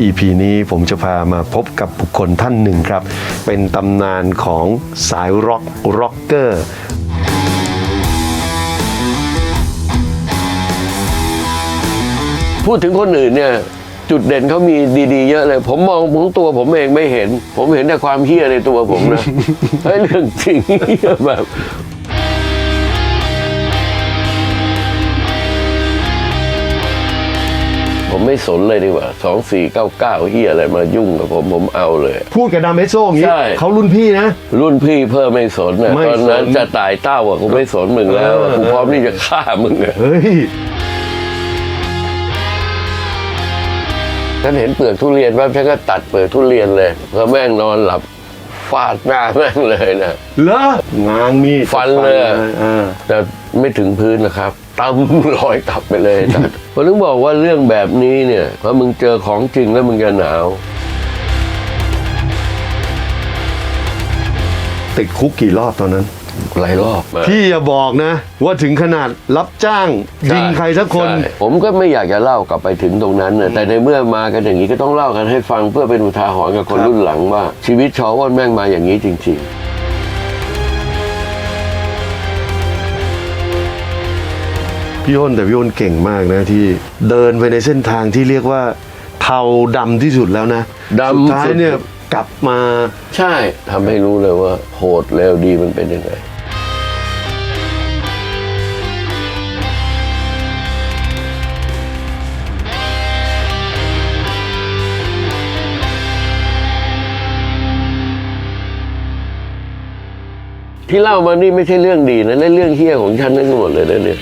นี้ผมจะพามาพบกับบุคคลท่านหนึ่งครับ เป็นตำนานของสายร็อกร็อกเกอร์พูดถึงคนอื่นเนี่ยจุดเด่นเขามีดีๆ เยอะเลย ผมมองของตัวผมเองไม่เห็น ผมเห็นแต่ความเฮี้ยในตัวผมนะเฮ้ยเรื่องจริงเหี้ยแบบ ไม่สนเลยดีกว่าสองสี่เก้าเก้าเฮียอะไรมายุ่งกับผมผมเอาเลย พูดกับดามเอสโซอย่างนี้ใช่ เขารุ่นพี่นะ รุ่นพี่เพิ่มไม่สนนะไม่ตอนนั้นสนจะตายเต้าอะกูไม่สนมึงแล้วอะเออ กูพร้อมที่จะฆ่ามึงอะเฮ้ย ฉันเห็นเปลือกทุเรียนแป๊บฉันก็ตัดเปลือกทุเรียนเลยเพราะแม่งนอนหลับฟาดหน้าแม่งเลยนะ เหรองางมีดฟันเลยอะอ่าแต่ไม่ถึงพื้นนะครับ ตั้มลอยกลับไปเลยตัดผมถึงบอกว่าเรื่องแบบนี้เนี่ยพอมึงเจอของจริงแล้วมึงจะหนาว ติดคุกกี่รอบตอนนั้น หลายรอบมากพี่อย่าบอกนะ ว่าถึงขนาดรับจ้างยิงใครสักคน ใช่ผมก็ไม่อยากจะเล่ากลับไปถึงตรงนั้นนะแต่ในเมื่อมากันอย่างนี้ก็ต้องเล่ากันให้ฟังเพื่อเป็นอุทาหรณ์กับคนครับรุ่นหลังว่า ชีวิตชาวอ้นแม่งมาอย่างนี้จริง พี่อ้นแต่พี่อ้นเก่งมากนะที่เดินไปในเส้นทางที่เรียกว่า เทาดำที่สุดแล้วนะดำสุดท้ายสุดเนี่ยกลับมาๆใช่ทำให้รู้เลยว่า โหดเร็วดีมันเป็นยังไงที่เล่ามานี่ไม่ใช่เรื่องดีนะและเรื่องเฮี้ยของฉันทั้งหมดเลยนะเนี่ย